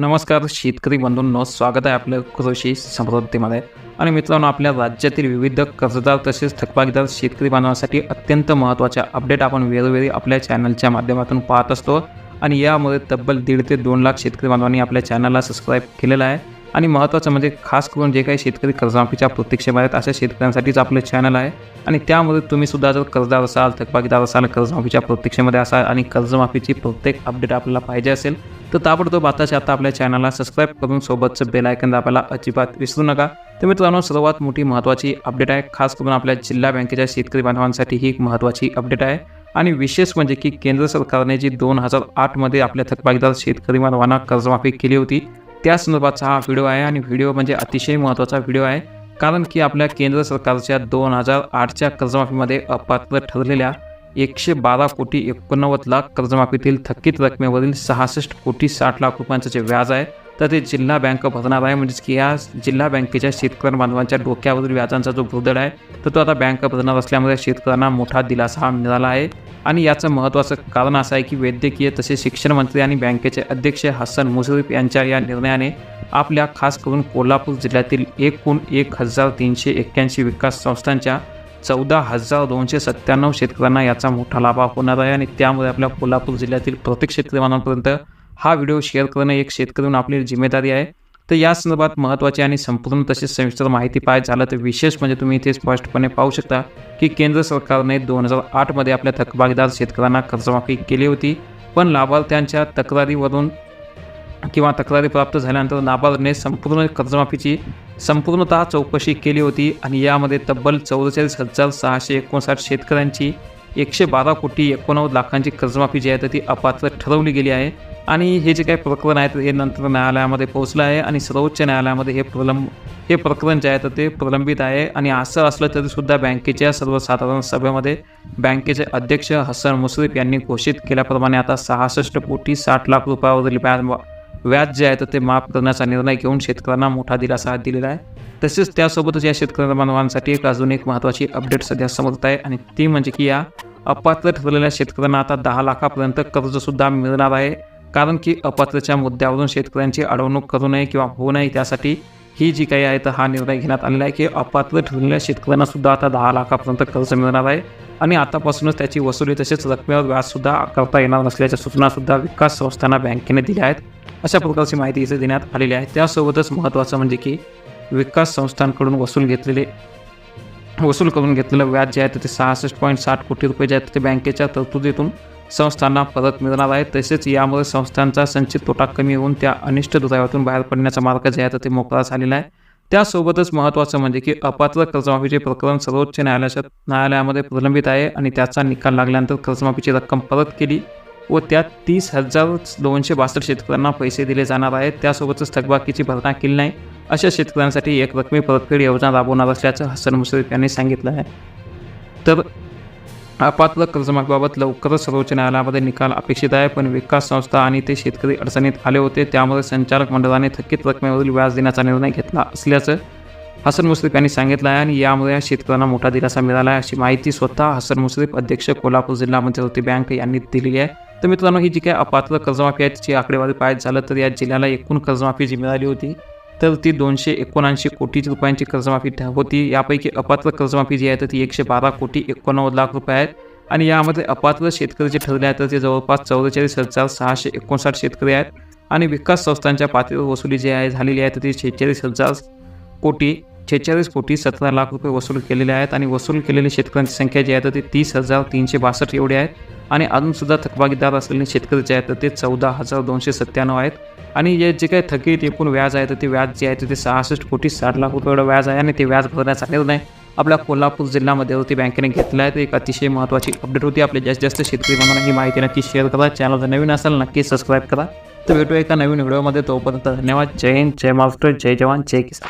नमस्कार शेतकरी बंधूंनो स्वागत आहे आपलं कृषी समृद्धीमध्ये आणि मित्रांनो आपल्या राज्यातील विविध कर्जदार तसेच थकबाकीदार शेतकरी बांधवांसाठी अत्यंत महत्त्वाच्या अपडेट आपण वेळोवेळी आपल्या चॅनलच्या माध्यमातून पाहत असतो. आणि यामध्ये तब्बल दीड ते दोन लाख शेतकरी बांधवांनी आपल्या चॅनलला सबस्क्राईब केलेलं आहे. आणि महत्त्वाचं म्हणजे खास करून जे काही शेतकरी कर्जमाफीच्या प्रतीक्षेमध्ये आहेत अशा शेतकऱ्यांसाठीच आपलं चॅनल आहे. आणि त्यामध्ये तुम्ही सुद्धा जर कर्जदार असाल थकबाकीदार असाल कर्जमाफीच्या प्रतीक्षेमध्ये असाल आणि कर्जमाफीची प्रत्येक अपडेट आपल्याला पाहिजे असेल तर ताबडतोब आताच्या आता आपल्या चॅनलला सबस्क्राईब करून सोबतचं बेल आयकन दाबायला अजिबात विसरू नका. तर मित्रांनो सर्वात मोठी महत्त्वाची अपडेट आहे खास करून आपल्या जिल्हा बँकेच्या शेतकरी बांधवांसाठी ही एक महत्त्वाची अपडेट आहे. आणि विशेष म्हणजे की केंद्र सरकारने जी दोन हजार आठमध्ये आपल्या थकबाकीदार शेतकरी बांधवांना कर्जमाफी केली होती त्या संदर्भाचा हा व्हिडिओ आहे आणि व्हिडिओ म्हणजे अतिशय महत्त्वाचा व्हिडिओ आहे. कारण की आपल्या केंद्र सरकारच्या दोन हजार आठच्या कर्जमाफीमध्ये अपात्र ठरलेल्या एकशे बारा कोटी एकोणनव्वद लाख कर्जमाफीतील थकीत रकमेवरील सहासष्ट कोटी साठ लाख रुपयांचं जे व्याज आहे तर ते जिल्हा बँक भरणार आहे. म्हणजेच की या जिल्हा बँकेच्या शेतकरी बांधवांच्या डोक्यावरील व्याजांचा जो भुर्दड आहे तर तो आता बँक भरणार असल्यामुळे शेतकऱ्यांना मोठा दिलासा हा मिळाला आहे. आणि याचं महत्त्वाचं कारण असं आहे की वैद्यकीय तसेच शिक्षण मंत्री आणि बँकेचे अध्यक्ष हसन मुश्रीफ यांच्या या निर्णयाने आपल्या खास करून कोल्हापूर जिल्ह्यातील एकूण एक हजार तीनशे एक्क्याऐंशी विकास संस्थांच्या चौदा हजार दोनशे सत्त्याण्णव शेतकऱ्यांना याचा मोठा लाभ होणार आहे. आणि त्यामुळे आपल्या कोल्हापूर जिल्ह्यातील प्रत्येक शेतकऱ्यांपर्यंत हा व्हिडिओ शेअर करणं एक शेतकरी म्हणून आपली जिम्मेदारी आहे. तर या संदर्भात महत्त्वाची आणि संपूर्ण तसेच सविस्तर माहिती पाहायचं झालं तर विशेष म्हणजे तुम्ही इथे स्पष्टपणे पाहू शकता की केंद्र सरकारने दोन हजार आठमध्ये आपल्या थकबाकीदार शेतकऱ्यांना कर्जमाफी केली होती पण लाभार्थ्यांच्या तक्रारीवरून किंवा तक्रारी प्राप्त झाल्यानंतर नाबार्डने संपूर्ण कर्जमाफीची संपूर्णतः चौकशी केली होती आणि यामध्ये तब्बल चौवेचाळीस हजार सहाशे एकोणसाठ शेतकऱ्यांची एकशे बारा कोटी एकोणनव्वद लाखांची कर्जमाफी जी आहे तर ती अपात्र ठरवली गेली आहे. आणि हे जे काही प्रकरण आहे हे नंतर न्यायालयामध्ये पोहोचलं आहे आणि सर्वोच्च न्यायालयामध्ये हे प्रलंब हे प्रकरण जे आहे तर ते प्रलंबित आहे. आणि असं असलं तरीसुद्धा बँकेच्या सर्वसाधारण सभेमध्ये बँकेचे अध्यक्ष हसन मुश्रीफ यांनी घोषित केल्याप्रमाणे आता सहासष्ट कोटी साठ लाख रुपयावरील व्याज व्याज जे आहे तर ते माफ करण्याचा निर्णय घेऊन शेतकऱ्यांना मोठा दिलासा दिलेला आहे. तसेच त्यासोबतच या शेतकऱ्या बांधवांसाठी एक अजून एक महत्त्वाची अपडेट सध्या समोर आहे आणि ती म्हणजे की या अपात्र ठरलेल्या शेतकऱ्यांना आता दहा लाखापर्यंत कर्जसुद्धा मिळणार आहे. कारण की अपात्रच्या मुद्द्यावरून शेतकऱ्यांची अडवणूक करू नये किंवा होऊ नये त्यासाठी ही जी काही आहे तर हा निर्णय घेण्यात आलेला आहे की अपात्र ठरलेल्या शेतकऱ्यांना सुद्धा आता दहा लाखापर्यंत कर्ज मिळणार आहे. आणि आतापासूनच त्याची वसुली तसेच रकमेवर व्याजसुद्धा करता येणार नसल्याच्या सूचनासुद्धा विकास संस्थांना बँकेने दिल्या आहेत. अशा प्रकारची माहिती इथे देण्यात आलेली आहे. त्यासोबतच महत्त्वाचं म्हणजे की विकास संस्थांकडून वसूल घेतलेले वसूल करून घेतलेलं व्याज जे आहे ते सहासष्ट पॉईंट साठ कोटी रुपये जे आहेत ते बँकेच्या तरतुदीतून संस्थांना परत मिळणार आहे. तसेच यामुळे संस्थांचा संचित तोटा कमी होऊन त्या अनिष्ट दुराव्यातून बाहेर पडण्याचा मार्ग जे आहे तर ते मोकळा झालेला आहे. त्यासोबतच महत्त्वाचं म्हणजे की अपात्र कर्जमाफीचे प्रकरण सर्वोच्च न्यायालयाच्या न्यायालयामध्ये प्रलंबित आहे आणि त्याचा निकाल लागल्यानंतर कर्जमाफीची रक्कम परत केली व त्यात तीस हजार दोनशे बासष्ट शेतकऱ्यांना पैसे दिले जाणार आहेत. त्यासोबतच थकबाकीची भरणा केली नाही. अशा शेतकऱ्यांसाठी एक रकमी परतफेड योजना राबवणार असल्याचं हसन मुश्रीफ यांनी सांगितलं आहे. तर अपात्र कर्जमाफीबाबत लवकरच सर्वोच्च न्यायालयामध्ये निकाल अपेक्षित आहे पण विकास संस्था आणि ते शेतकरी अडचणीत आले होते त्यामुळे संचालक मंडळाने थकीत रकमेवरील व्याज देण्याचा निर्णय घेतला असल्याचं हसन मुश्रीफ यांनी सांगितलं आहे आणि यामुळे या शेतकऱ्यांना मोठा दिलासा मिळाला आहे अशी माहिती स्वतः हसन मुश्रीफ अध्यक्ष कोल्हापूर जिल्हा मध्यवर्ती बँक यांनी दिलेली आहे. तर मित्रांनो ही जी काही अपात्र कर्जमाफी आहे तिची आकडेवारी पाहायचं झालं तर या जिल्ह्याला एकूण कर्जमाफी जी मिळाली होती तर ती दोनशे एकोणऐंशी कोटी रुपयांची कर्जमाफी होती. यापैकी अपात्र कर्जमाफी जी आहे तर ती एकशे बारा कोटी एकोणनव्वद लाख रुपये आहेत. आणि यामध्ये अपात्र शेतकरी जे ठरले आहेत तर ते जवळपास चौवेचाळीस हजार सहाशे एकोणसाठ शेतकरी आहेत. आणि विकास संस्थांच्या पातळीवर वसुली जी आहे झालेली आहे तर ती शेहेचाळीस हजार कोटी छेचाळीस कोटी सतरा लाख रुपये वसूल केलेले आहेत. आणि वसूल केलेली शेतकऱ्यांची संख्या जी आहे तर ती तीस हजार तीनशे बासष्ट एवढी आहे. आणि अजूनसुद्धा थकबाकीदार असलेले शेतकरी जे आहेत तर ते चौदा हजार दोनशे सत्त्याण्णव आहेत. आणि जे जे काही थकीत एकूण व्याज आहे तर ते व्याज जे आहे ते सहासष्ट कोटी साठ लाख रुपये एवढं व्याज आहे आणि ते व्याज भरण्यात आलेलं नाही. आपल्या कोल्हापूर जिल्ह्यामध्ये होती बँकेने घेतला आहे. तर एक अतिशय महत्त्वाची अपडेट होती. आपल्या जास्तीत जास्त शेतकरी बांधवांना ही माहिती नक्की शेअर करा. चॅनल जर नवीन असेल नक्की सबस्क्राईब करा. तर भेटूया एका नवीन व्हिडिओमध्ये तोपर्यंत धन्यवाद. जय हिंद. जय महाराष्ट्र. जय जवान. जय किसान.